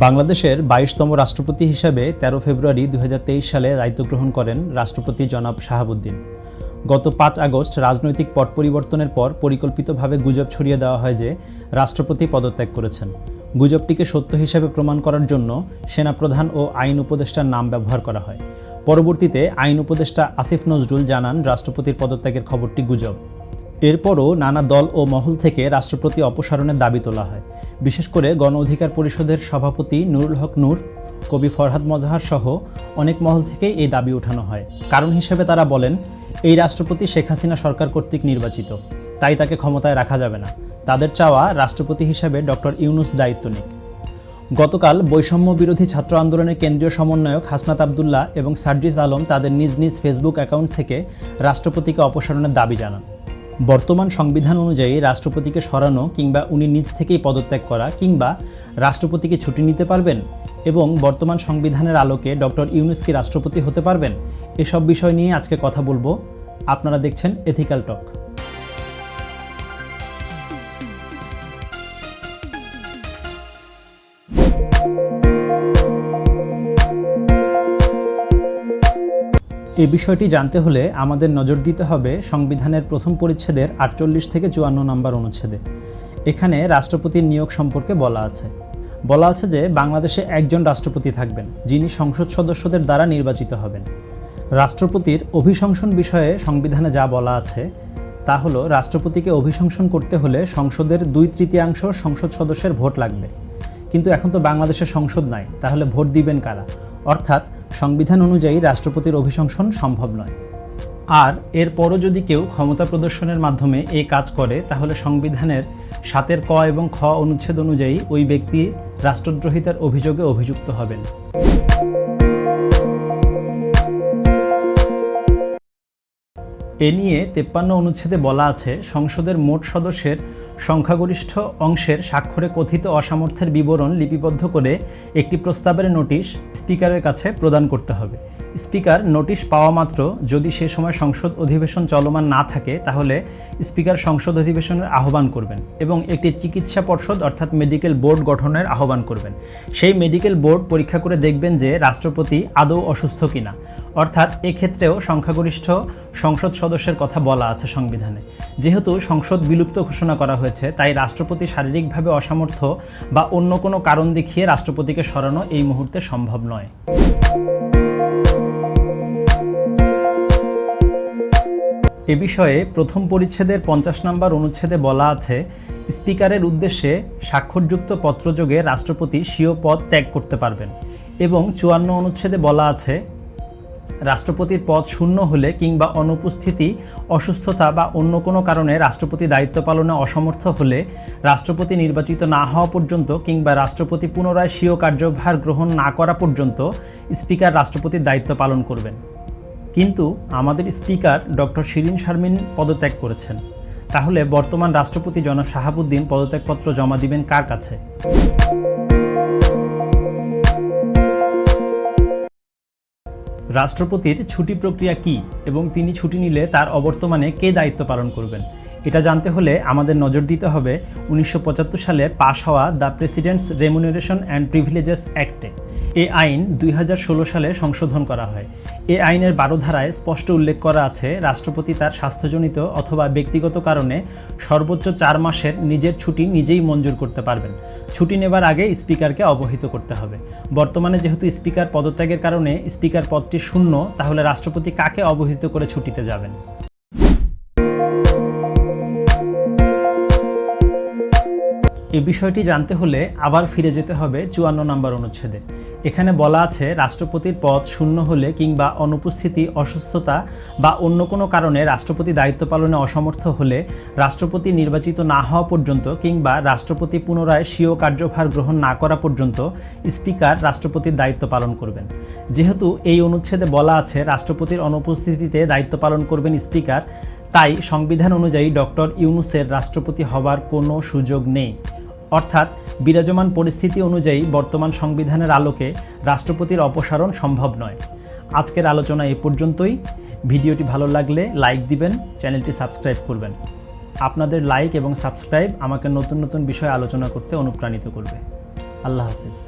বাংলাদেশের বাইশতম রাষ্ট্রপতি হিসাবে তেরো ফেব্রুয়ারি দু হাজার তেইশ সালে দায়িত্ব গ্রহণ করেন রাষ্ট্রপতি জনাব শাহাবুদ্দিন। গত পাঁচ আগস্ট রাজনৈতিক পট পরিবর্তনের পর পরিকল্পিতভাবে গুজব ছড়িয়ে দেওয়া হয় যে, রাষ্ট্রপতি পদত্যাগ করেছেন। গুজবটিকে সত্য হিসেবে প্রমাণ করার জন্য সেনাপ্রধান ও আইন উপদেষ্টার নাম ব্যবহার করা হয়। পরবর্তীতে আইন উপদেষ্টা আসিফ নজরুল জানান রাষ্ট্রপতির পদত্যাগের খবরটি গুজব। এরপরও নানা দল ও মহল থেকে রাষ্ট্রপতি অপসারণের দাবি তোলা হয়। বিশেষ করে গণ অধিকার পরিষদের সভাপতি নুরুল হক নূর, কবি ফরহাদ মজাহার সহ অনেক মহল থেকেই এই দাবি ওঠানো হয়। কারণ হিসেবে তারা বলেন, এই রাষ্ট্রপতি শেখ হাসিনা সরকার কর্তৃক নির্বাচিত। তাই তাকে ক্ষমতায় রাখা যাবে না। তাদের চাওয়া রাষ্ট্রপতি হিসেবে ডক্টর ইউনুস দায়িত্ব নিক। গতকাল বৈষম্য বিরোধী ছাত্র আন্দোলনের কেন্দ্রীয় সমন্বয়ক হাসনাত আবদুল্লাহ এবং সার্জিস আলম তাদের নিজ নিজ ফেসবুক অ্যাকাউন্ট থেকে রাষ্ট্রপতিকে অপসারণের দাবি জানান। বর্তমান সংবিধান অনুযায়ী রাষ্ট্রপতিকে সরানো কিংবা উনি নিজ থেকেই পদত্যাগ করা কিংবা রাষ্ট্রপতিকে ছুটি নিতে পারবেন এবং বর্তমান সংবিধানের আলোকে ডক্টর ইউনুস কি রাষ্ট্রপতি হতে পারবেন? এসব বিষয় নিয়ে আজকে কথা বলব। আপনারা দেখছেন এথিক্যাল টক এই বিষয়টি জানতে হলে আমাদের নজর দিতে হবে সংবিধানের প্রথম পরিচ্ছেদের আটচল্লিশ থেকে চুয়ান্ন নম্বর অনুচ্ছেদে। এখানে রাষ্ট্রপতির নিয়োগ সম্পর্কে বলা আছে। বলা আছে যে বাংলাদেশে একজন রাষ্ট্রপতি থাকবেন, যিনি সংসদ সদস্যদের দ্বারা নির্বাচিত হবেন। রাষ্ট্রপতির অভিশংসন বিষয়ে সংবিধানে যা বলা আছে, তা হলো রাষ্ট্রপতিকে অভিশংসন করতে হলে সংসদের দুই তৃতীয়াংশ সংসদ সদস্যের ভোট লাগবে। কিন্তু এখন তো বাংলাদেশের সংসদ নাই, তাহলে ভোট দিবেন কারা? অর্থাৎ সংবিধান অনুযায়ী রাষ্ট্রপতির অভিশংসন সম্ভব নয়। আর এরপরও যদি কেউ ক্ষমতা প্রদর্শনের মাধ্যমে এই কাজ করে, তাহলে সংবিধানের সাতের ক এবং খ অনুচ্ছেদ অনুযায়ী ওই ব্যক্তি রাষ্ট্রদ্রোহিতার অভিযোগে অভিযুক্ত হবেন। এ নিয়ে তেপ্পান্ন অনুচ্ছেদে বলা আছে, সংসদের মোট সদস্যের সংখ্যাগরিষ্ঠ অংশের স্বাক্ষরে কথিত অসামর্থ্যের বিবরণ লিপিবদ্ধ করে একটি প্রস্তাবের নোটিশ স্পিকারের কাছে প্রদান করতে হবে। স্পিকার নোটিশ পাওয়া মাত্র যদি সে সময় সংসদ অধিবেশন চলমান না থাকে, তাহলে স্পিকার সংসদ অধিবেশনের আহ্বান করবেন এবং একটি চিকিৎসা পর্ষদ অর্থাৎ মেডিকেল বোর্ড গঠনের আহ্বান করবেন। সেই মেডিকেল বোর্ড পরীক্ষা করে দেখবেন যে রাষ্ট্রপতি আদৌ অসুস্থ কিনা। অর্থাৎ এক্ষেত্রেও সংখ্যাগরিষ্ঠ সংসদ সদস্যের কথা বলা আছে সংবিধানে। যেহেতু সংসদ বিলুপ্ত ঘোষণা করা হয়েছে, তাই রাষ্ট্রপতি শারীরিকভাবে অসামর্থ্য বা অন্য কোনো কারণ দেখিয়ে রাষ্ট্রপতিকে সরানো এই মুহূর্তে সম্ভব নয়। এ বিষয়ে প্রথম পরিচ্ছেদের পঞ্চাশ নম্বর অনুচ্ছেদে বলা আছে, স্পিকারের উদ্দেশ্যে স্বাক্ষরযুক্ত পত্রযোগে রাষ্ট্রপতি স্বীয় পদ ত্যাগ করতে পারবেন এবং চুয়ান্ন অনুচ্ছেদে বলা আছে, রাষ্ট্রপতির পদ শূন্য হলে কিংবা অনুপস্থিতি, অসুস্থতা বা অন্য কোনো কারণে রাষ্ট্রপতি দায়িত্ব পালনে অসমর্থ হলে রাষ্ট্রপতি নির্বাচিত না হওয়া পর্যন্ত কিংবা রাষ্ট্রপতি পুনরায় স্বীয় কার্যভার গ্রহণ না করা পর্যন্ত স্পিকার রাষ্ট্রপতির দায়িত্ব পালন করবেন। কিন্তু আমাদের স্পিকার ডক্টর শিরিন শারমিন পদত্যাগ করেছেন। তাহলে বর্তমান রাষ্ট্রপতি জনাব শাহাবুদ্দিন পদত্যাগপত্র জমা দিবেন কার কাছে? রাষ্ট্রপতির ছুটি প্রক্রিয়া কি এবং তিনি ছুটি নিলে তার অবর্তমানে কে দায়িত্ব পালন করবেন? এটা জানতে হলে আমাদের নজর দিতে হবে উনিশশো পঁচাত্তর সালে পাশ হওয়া the president's remuneration and privileges অ্যাক্টে। এ আইন দুই হাজার ষোলো সালে সংশোধন করা হয়। এ আইনের বারো ধারায় স্পষ্ট উল্লেখ করা আছে, রাষ্ট্রপতি তার স্বাস্থ্যজনিত অথবা ব্যক্তিগত কারণে সর্বোচ্চ চার মাসের নিজের ছুটি নিজেই মঞ্জুর করতে পারবেন। ছুটি নেবার আগে স্পিকারকে অবহিত করতে হবে। বর্তমানে যেহেতু স্পিকার পদত্যাগের কারণে স্পিকার পদটি শূন্য, তাহলে রাষ্ট্রপতি কাকে অবহিত করে ছুটিতে যাবেন? এই বিষয়টি জানতে হলে আবার ফিরে যেতে হবে চুয়ান্ন নম্বর অনুচ্ছেদে। এখানে বলা আছে, রাষ্ট্রপতির পদ শূন্য হলে কিংবা অনুপস্থিতি, অসুস্থতা বা অন্য কোনো কারণে রাষ্ট্রপতি দায়িত্ব পালনে অসমর্থ হলে রাষ্ট্রপতি নির্বাচিত না হওয়া পর্যন্ত কিংবা রাষ্ট্রপতি পুনরায় স্বীয় কার্যভার গ্রহণ না করা পর্যন্ত স্পিকার রাষ্ট্রপতির দায়িত্ব পালন করবেন। যেহেতু এই অনুচ্ছেদে বলা আছে, রাষ্ট্রপতির অনুপস্থিতিতে দায়িত্ব পালন করবেন স্পিকার, তাই সংবিধান অনুযায়ী ডক্টর ইউনুসের রাষ্ট্রপতি হবার কোনো সুযোগ নেই। অর্থাৎ বিরাজমান পরিস্থিতি অনুযায়ী বর্তমান সংবিধানের আলোকে রাষ্ট্রপতির অপসারণ সম্ভব নয়। আজকের আলোচনা এ পর্যন্তই। ভিডিওটি ভালো লাগলে লাইক দিবেন, চ্যানেলটি সাবস্ক্রাইব করবেন। আপনাদের লাইক এবং সাবস্ক্রাইব আমাকে নতুন নতুন বিষয়ে আলোচনা করতে অনুপ্রাণিত করবে। আল্লাহ হাফিজ।